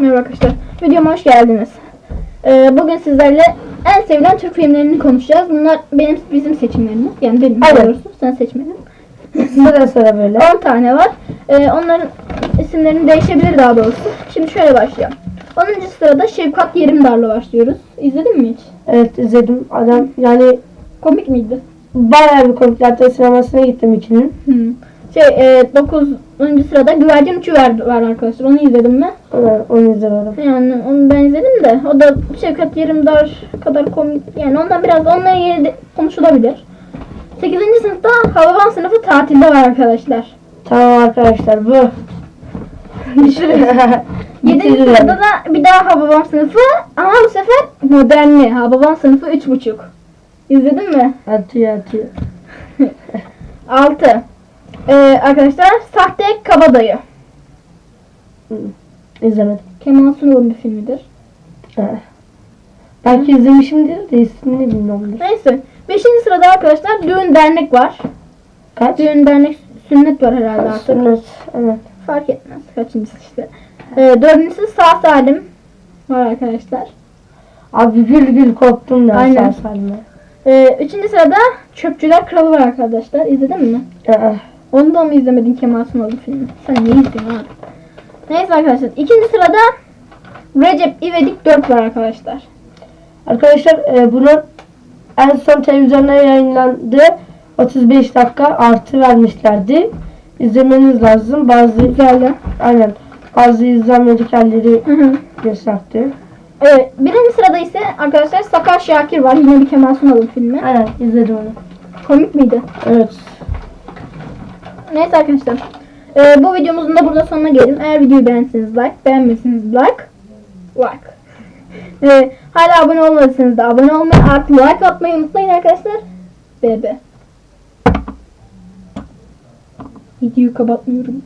Merhaba arkadaşlar. Videoma hoş geldiniz. Ee, bugün sizlerle en sevilen Türk filmlerini konuşacağız. Bunlar benim bizim seçimlerimiz. Yani benim Evet. doğrusu sen seçmedin. Sıra sıra böyle. 10 tane var. Ee, onların isimlerini değişebilir daha doğrusu. Şimdi şöyle başlayalım. 10. sırada Şevkat Yerimdar'la başlıyoruz. İzledin mi hiç? Evet izledim. Adam yani Komik miydi? bayağı bir komik. Hatta sinemasına gittim ikinin. Hmm. Şey, e, 9. sırada Güvercin Uçu var, var arkadaşlar. Onu izledin mi? Onu, onu izlemedim. Yani onu ben izledim de o da Şevkat Yerimdar kadar komik yani ondan biraz onunla ilgili konuşulabilir. 8. sınıfta Havaban sınıfı tatilde var arkadaşlar. Tamam arkadaşlar bu. 7. sırada da bir daha Hababam sınıfı ama bu sefer modernli. Hababam sınıfı 3.5. İzledin mi? Atıyor atıyor. 6. Ee, arkadaşlar Sahte Kabadayı. İzlemedim. Kemal Sunal'ın bir filmidir. Ha. Belki izlemişimdir de ismini bilmiyorum. Neyse. 5. sırada arkadaşlar Düğün Dernek var. Kaç? Düğün Dernek Sünnet var herhalde artık. Sünnet. Evet. Fark etmez. Kaçıncısı işte. Ee, dördüncüsü Sağ Salim var arkadaşlar. Abi gül gül koptum ya Aynen. sağ salma. Ee, üçüncü sırada Çöpçüler Kralı var arkadaşlar. İzledin mi? Aa, Onu da mı izlemedin Kemal Sunal'ın filmi? Sen ne izliyorsun abi? Neyse arkadaşlar. İkinci sırada Recep İvedik 4 var arkadaşlar. Arkadaşlar e, bunun en son televizyonda yayınlandı. 35 dakika artı vermişlerdi. İzlemeniz lazım. Bazı Güzeldi. aynen bazı izlenmedik halleri gösterdi. Evet, birinci sırada ise arkadaşlar Sakar Şakir var. Yine bir Kemal Sunal'ın filmi. Aynen izledim onu. Komik miydi? Evet. Neyse arkadaşlar. Ee, bu videomuzun da burada sonuna gelelim. Eğer videoyu beğendiyseniz like, beğenmediyseniz like. Like. Ee, hala abone olmadıysanız da abone olmayı, artı like atmayı unutmayın arkadaşlar. BB. Videoyu kapatmıyorum.